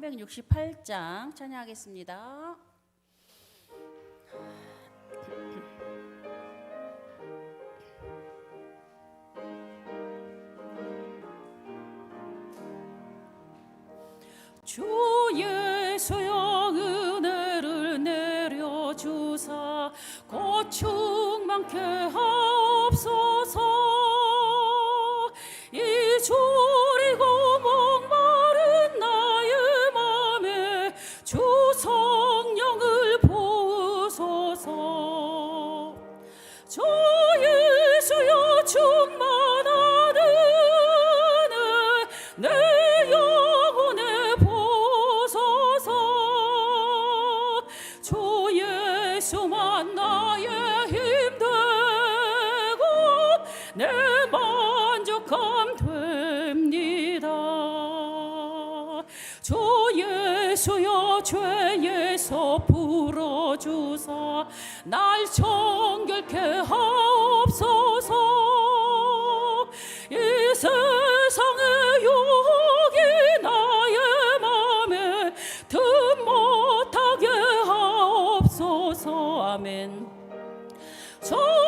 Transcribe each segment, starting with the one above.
368장 찬양하겠습니다. 주 예수여 은혜를 내려주사 고충 많게 하옵소서 주 예수여 죄에서 풀어주사 날 정결케 하옵소서. 이 세상의 유혹이 나의 맘에 틈 못하게 하옵소서. 아멘. 저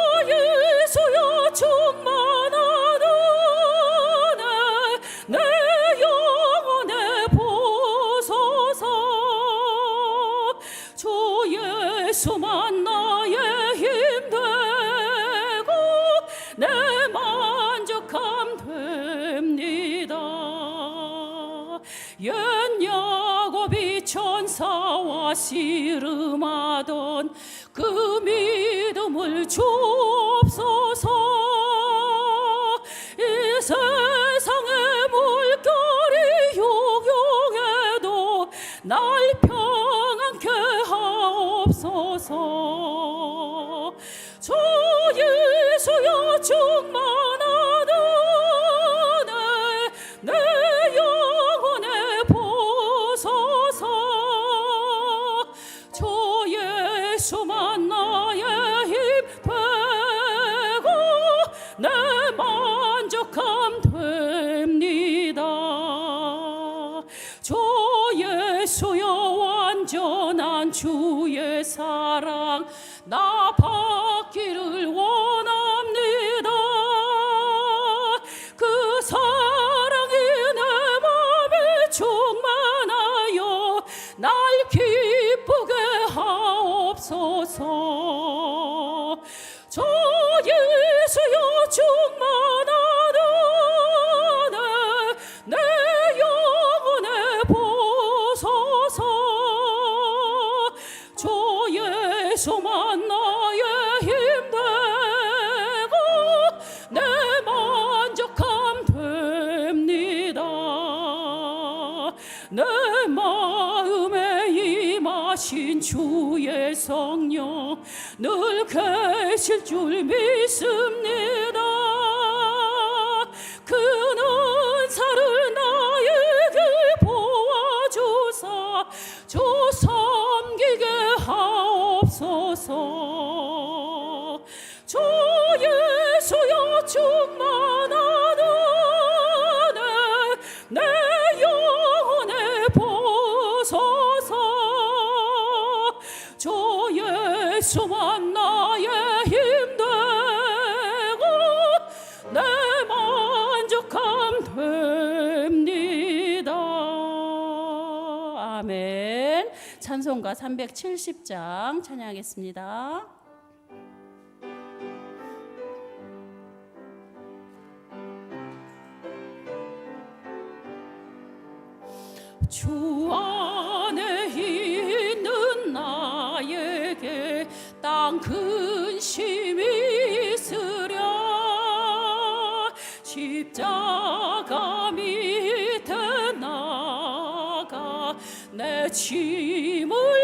내 만족함 됩니다. 옛 야곱이 천사와 씨름하던 그 믿음을 주옵소서. 이 세상의 물결이 요용해도 날 평안케 하옵소서 예 하신 주의 성령 늘 계실 줄 믿습니다. 그 은사를 나에게 보아주사 주 섬기게 하옵소서. 주 예수여 충만 됩니다. 아멘. 찬송가 370장 찬양하겠습니다. 주 안에 있는 나에게 땅 근심이 있으랴. 십자 내 짐을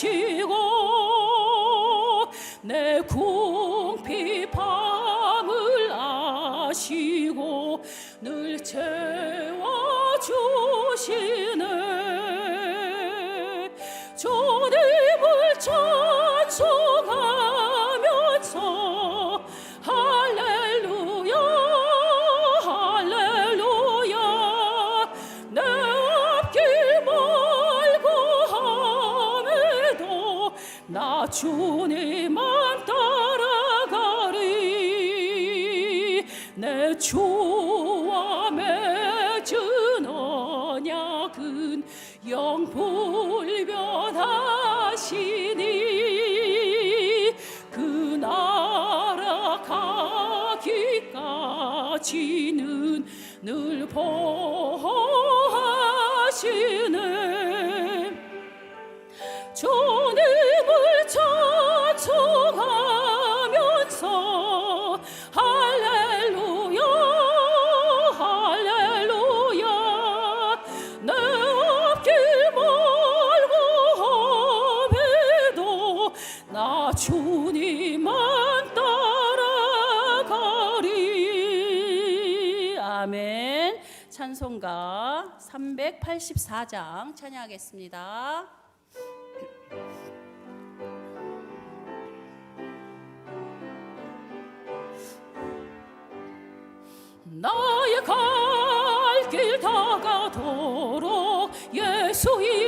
계시고 내궁 주님만 따라가리. 내 주와 맺은 언약은 영불변하시니 그 나라 가기까지는 늘 보호하시네 아멘 찬송가 384장 찬양하겠습니다. 나의 갈길 다가도록 예수 인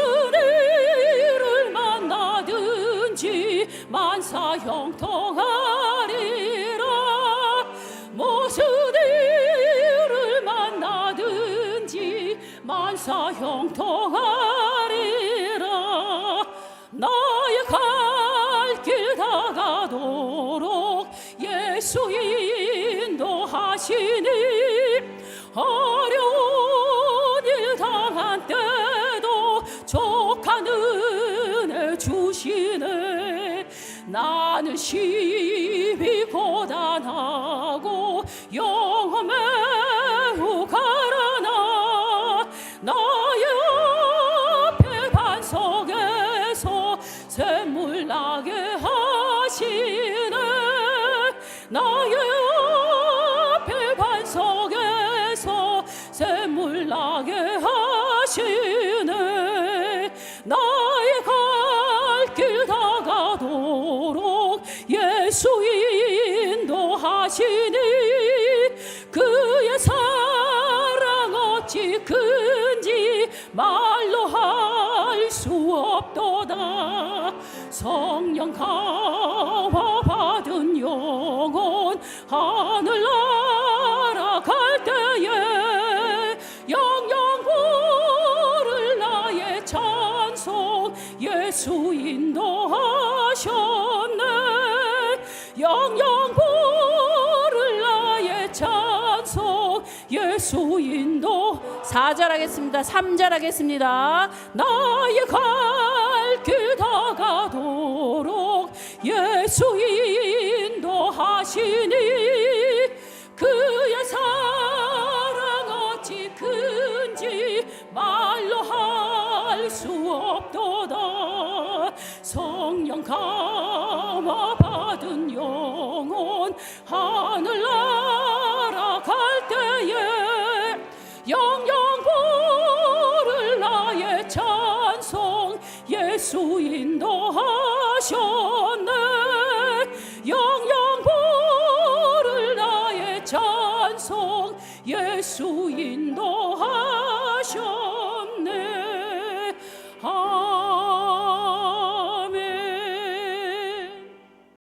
일을 만나든지 만사 형통하리라. 일을 만나든지 만사 형통하리라. 나의 갈 길 다가도록 예수 인 고단하고 영혼 매우 가라나 나의 앞에 반석에서 샘물 나게 하시네. 나의 앞에 반석에서 샘물 나게 없도다 성령 가와 받은 영혼 하늘 날아갈 때에 영영 부를 나의 찬송 예수 인도하셨네. 영영 부를 나의 찬송 예수 인도. 4절 하겠습니다. 3절 하겠습니다. 나의 갈 예수 인도하시니 그의 사랑 어찌 큰지 말로 할 수 없도다. 성령 감화 받은 영혼 하늘 날아갈 때에 영영 부를 나의 찬송 예수 인도하셨